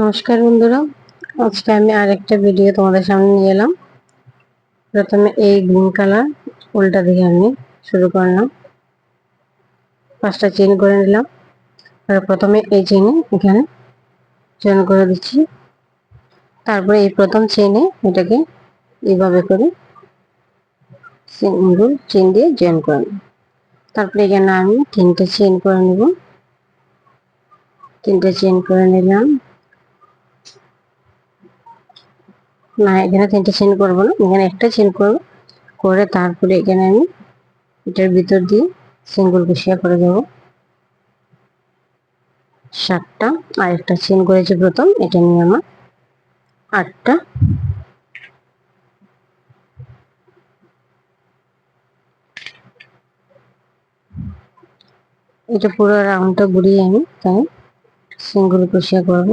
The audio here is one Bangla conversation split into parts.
নমস্কার বন্ধুরা। আজকে আমি আরেকটা ভিডিও তোমাদের সামনে নিয়ে এলাম। প্রথমে এই গ্রিন কালার উল্টা দিকে আমি শুরু করলাম। পাঁচটা চেন করে নিলাম। প্রথমে এই চেনে এখানে চেন করে দিচ্ছি। তারপরে এই প্রথম চেনে এটাকে এইভাবে করে সিঙ্গুল চেন দিয়ে জয়েন করে তারপরে এখানে আমি তিনটে চেন করে নেব। তিনটে চেন করে নিলাম। না, এখানে তিনটে চেন করব না। এখানে একটা চেন করব। করে তারপরে এখানে আমি এটার ভিতর দিয়ে সিঙ্গল কুশিয়া করে দেব। সাতটা আর একটা চেন করেছি প্রথম। এটা নিয়ে আমার আটটা। এটা পুরো রাউন্ডটা ঘুরিয়ে আমি তাই সিঙ্গল কুশিয়া করব।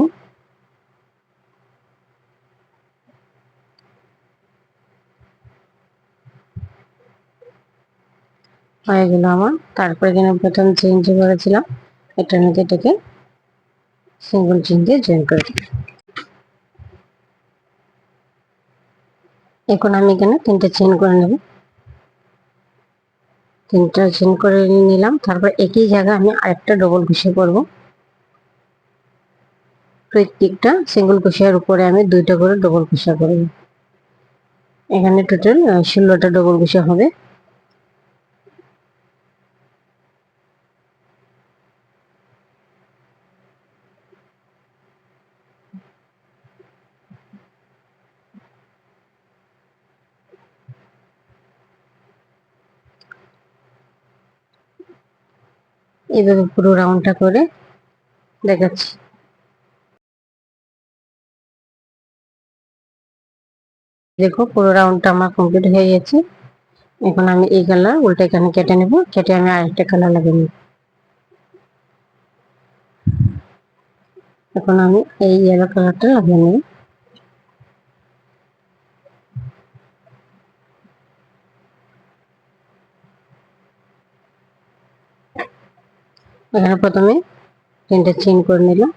হয়ে গেল আমার। তারপরে এখানে প্রথম চেঞ্জ করেছিলাম। এটার মধ্যে এটাকে সিঙ্গল চেন দিয়ে জয়েন করে এখন আমি এখানে তিনটে চেন করে নেব। তিনটা চেন করে নিলাম। তারপর একই জায়গায় আমি আরেকটা ডবল কুশি করব। প্রত্যেকটা সিঙ্গল কুশিয়ার উপরে আমি দুইটা করে ডবল কুশিয়া করব। এখানে টোটাল ষোলোটা ডবল কুশিয়া হবে। এইভাবে পুরো রাউন্ডটা করে দেখাচ্ছি। দেখো পুরো রাউন্ডটা আমার কমপ্লিট হয়ে গেছে। এখন আমি এই কালার উল্টা এখানে কেটে নেব, কেটে আমি আরেকটা কালার লাগিয়ে নেব এখন আমি এই ইয়েলো কালারটা লাগিয়ে নেব। এখানে প্রথমে তিনটে চেন করে নিলাম।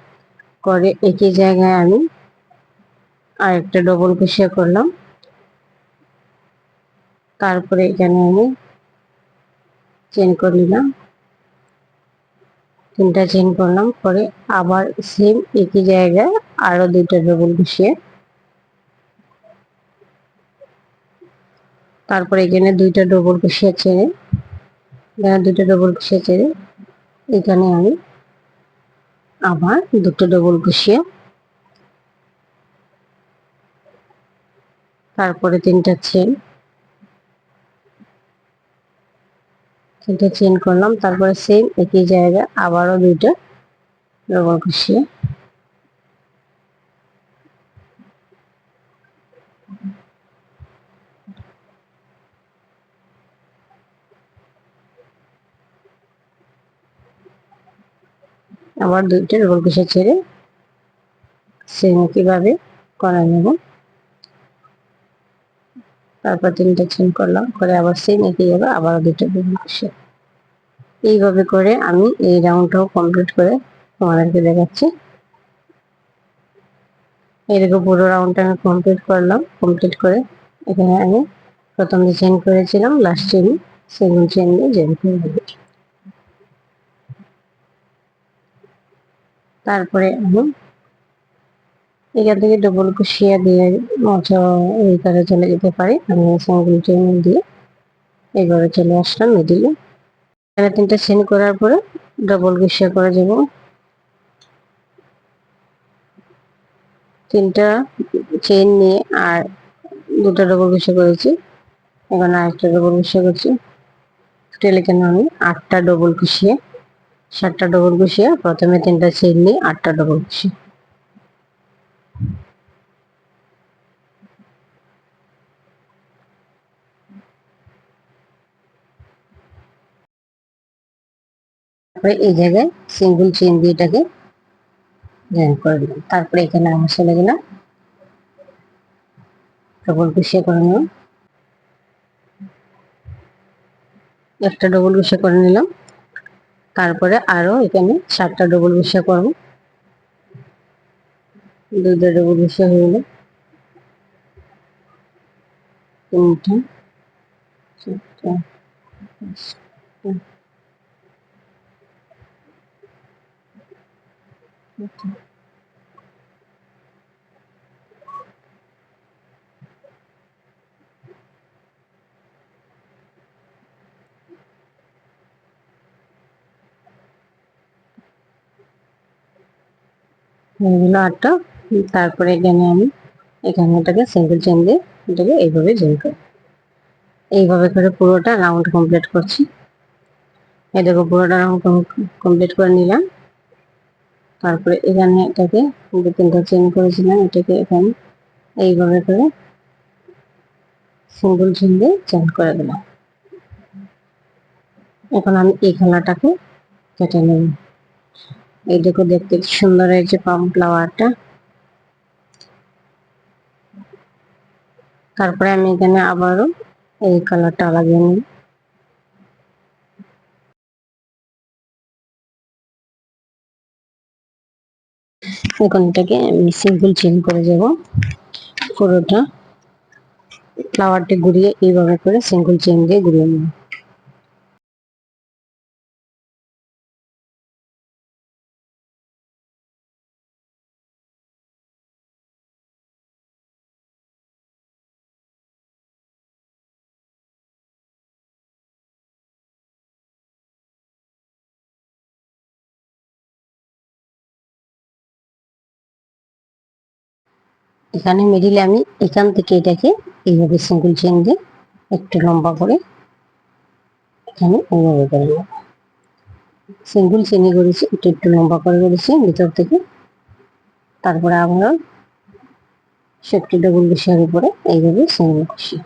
করে একই জায়গায় আমি আর একটা ডবল কুশিয়া করলাম। তারপরে এখানে আমি চেন করে নিলাম। তিনটা চেন করলাম পরে আবার সেম একই জায়গায় আরও দুইটা ডবল কুশিয়ে তারপরে এখানে দুইটা ডবল কুশিয়া চেনে দুইটা ডবল কুশিয়া চেনে এখানে আমি আবার দুটো ডবল কুশিয়া তারপরে তিনটা চেন তিনটা চেন করলাম, তারপরে সেম একই জায়গা আবারও দুইটা ডবল কুশিয়া আবার দুইটা রোল কুশা ছেড়ে সেম কীভাবে করা নেব। তারপর তিনটা চেন করলাম, করে আবার সেম একই যাবে আবার দুটো রোল কুশা এইভাবে করে আমি এই রাউন্ডটাও কমপ্লিট করে তোমাদেরকে দেখাচ্ছি। এরকম পুরো রাউন্ডটা আমি কমপ্লিট করলাম কমপ্লিট করে এখানে আমি প্রথম যে চেন করেছিলাম লাস্ট চেন সেকেন্ড চেন দিয়ে জয়েন করে দেবো তারপরে আমি এখান থেকে ডবল কুশিয়া দিয়ে মজা কারে চলে যেতে পারি। আমি সিঙ্গল চেন দিয়ে এবারে চলে আসলাম মিডিলে এখানে তিনটা চেন করার পরে ডবল কুশিয়া করে যাব। তিনটা চেন নিয়ে আর দুটো ডবল কুশিয়া করেছি। এখানে আরেকটা ডবল কুশিয়া করছি। টোটাল এখানে আমি? আটটা ডবল কুশিয়া সাতটা ডবল কুশিয়া প্রথমে তিনটা চেন নিয়ে আটটা ডবল কুশিয়া তারপরে এই জায়গায় সিঙ্গল চেন দিয়ে এটাকে জয়েন করে দিলাম তারপরে এখানে আমার চলে গেলাম ডবল কুশিয়া করে নিলাম। একটা ডবল কুশিয়া করে নিলাম। তারপরে আরও এখানে সাতটা ডবল কুশিয়া করব। দুইটা ডবল কুশিয়া হয়ে গেল। তিনটা চারটা ছয়টা হয়ে গেল আটটা, তারপরে এখানে আমি, এখানে এটাকে সিঙ্গেল চেন দিয়ে এটাকে এইভাবে জয়েন এইভাবে করে পুরোটা রাউন্ড কমপ্লিট করছি। দেখো পুরোটা রাউন্ড কমপ্লিট করে নিলাম। তারপরে এখানে এটাকে দু তিনটা চেন করেছিলাম, এটাকে এখানে এইভাবে করে সিঙ্গেল চেন দিয়ে চেন করে দিলাম। এখন আমি এই খেলাটাকে কেটে নেব। এই দেখো দেখতে সুন্দর হয়েছে পাম ফ্লাওয়ারটা। তারপরে আমি এখানে আবারও এই কালারটা লাগিয়ে নিই। এখন এটাকে আমি সিম্পল চেন করে যাব পুরোটা। ফ্লাওয়ারটি ঘুরিয়ে এইভাবে করে সিঙ্গল চেন দিয়ে ঘুরিয়ে নেব। এখানে মিডিলে আমি এখান থেকে এটাকে এইভাবে সিঙ্গুল চেন দিয়ে একটু লম্বা করে এখানে এইভাবে করে নেব। সিঙ্গল চেনে করেছি, একটু একটু লম্বা করে করেছি, ভিতর থেকে। তারপরে আবার সেফটি ডবল কুশিয়ার উপরে এইভাবে সিঙ্গল কুশিয়া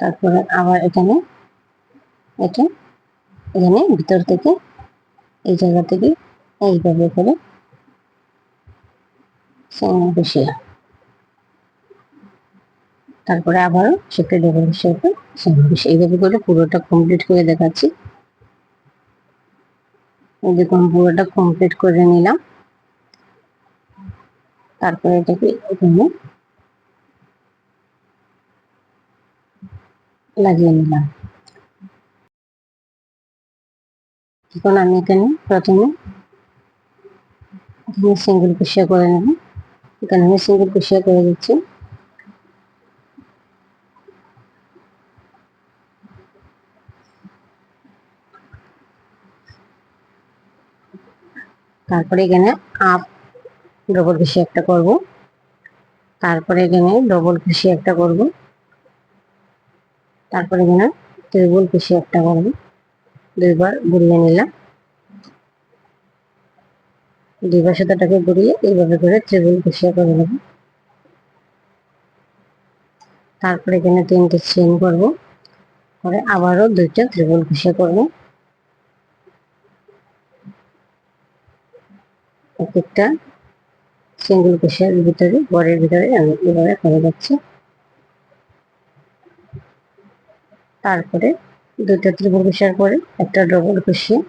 তারপরে আবার এখানে এটা এখানে ভিতর থেকে এই জায়গা থেকে এইভাবে করে বসিয়ে তারপরে আবারও সেটা ডবল হিসেবে এইভাবে করে পুরোটা কমপ্লিট করে দেখাচ্ছি। দেখুন, পুরোটা কমপ্লিট করে নিলাম। তারপরে এটাকে এখানে লাগিয়ে নিলাম। এখন আমি এখানে প্রথমে এখানে সিঙ্গেল কুশিয়া করে নেব। এখানে আমি সিঙ্গেল কুশিয়া করে দিচ্ছি। তারপরে এখানে আপ ডবল কুশি একটা করব। তারপরে এখানে ডবল কুশি একটা করব। তারপরে এখানে ত্রিবল কুশি একটা করব দুইবার ঘুরিয়ে নিলাম। দুইবার সুতাটাকে ঘুরিয়ে এইভাবে করে ত্রিবল কুশিয়া করে নেব। তারপরে এখানে তিনটে চেন করব। পরে আবারও দুইটা ত্রিবল কুশিয়া করব। একটা সিঙ্গেল কুশিয়ার ভিতরে বরের ভিতরে আমি এভাবে করে যাচ্ছি তারপরে দুটো ত্রিভুজ কুশিয়ার পরে একটা ডবল কুশিয়া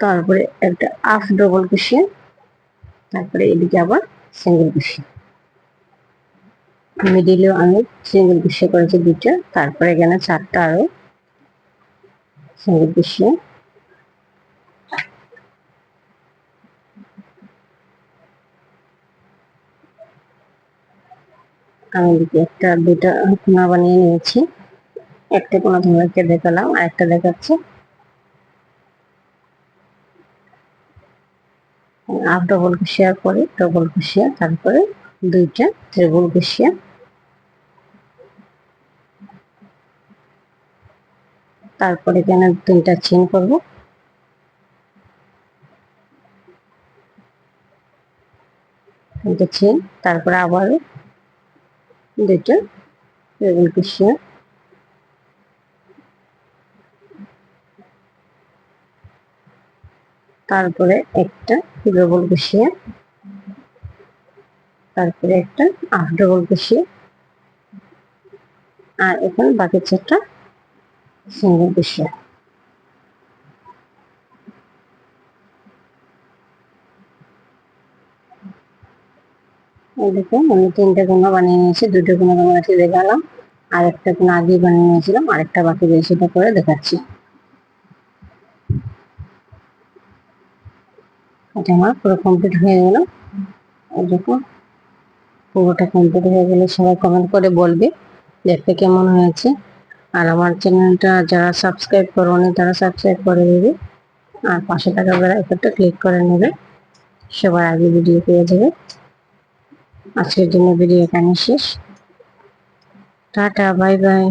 তারপরে একটা হাফ ডবল কুশিয়া তারপরে এদিকে আবার সিঙ্গেল কুশিয়া মিডিলেও আমি সিঙ্গেল কুশিয়া করেছি দুইটা, তারপরে এখানে চারটা আরও সিঙ্গেল কুশিয়া আমি একটা দুটা বানিয়ে নিয়েছি। একটা কোনো তোমাদেরকে দেখালাম আর একটা দেখাচ্ছি। আর ডবল কুশিয়ার পরে ডবল কুশিয়া তারপরে দুইটা ত্রিবল কুশিয়া তারপরে এখানে তিনটা চেন করব? তিনটা চেন তারপরে আবারও দুইটা ত্রিবল কুশিয়া তারপরে একটা ডবল বসিয়ে, তারপরে একটা আফ ডবল কুশি আর এখন বাকি চারটা সিঙ্গেল এই দেখুন, আমি তিনটে গুণা বানিয়ে নিয়েছি, দুটো গুণা বানিয়েছি দেখালাম আর একটা গুণা আগে বানিয়ে নিয়েছিলাম, আরেকটা বাকি রয়েছে সেটা করে দেখাচ্ছি। এটা আমার পুরো কমপ্লিট হয়ে গেল। দেখুন পুরোটা কমপ্লিট হয়ে গেলে সবাই কমেন্ট করে বলবে দেখতে কেমন হয়েছে। আর আমার চ্যানেলটা যারা সাবস্ক্রাইব করোনি, তারা সাবস্ক্রাইব করে দেবে। আর পাশে থাকা বেলা একটা ক্লিক করে নেবে। সবার আগে ভিডিও পেয়ে যাবে। আজকের জন্য ভিডিও এখানে শেষ। Tata bye bye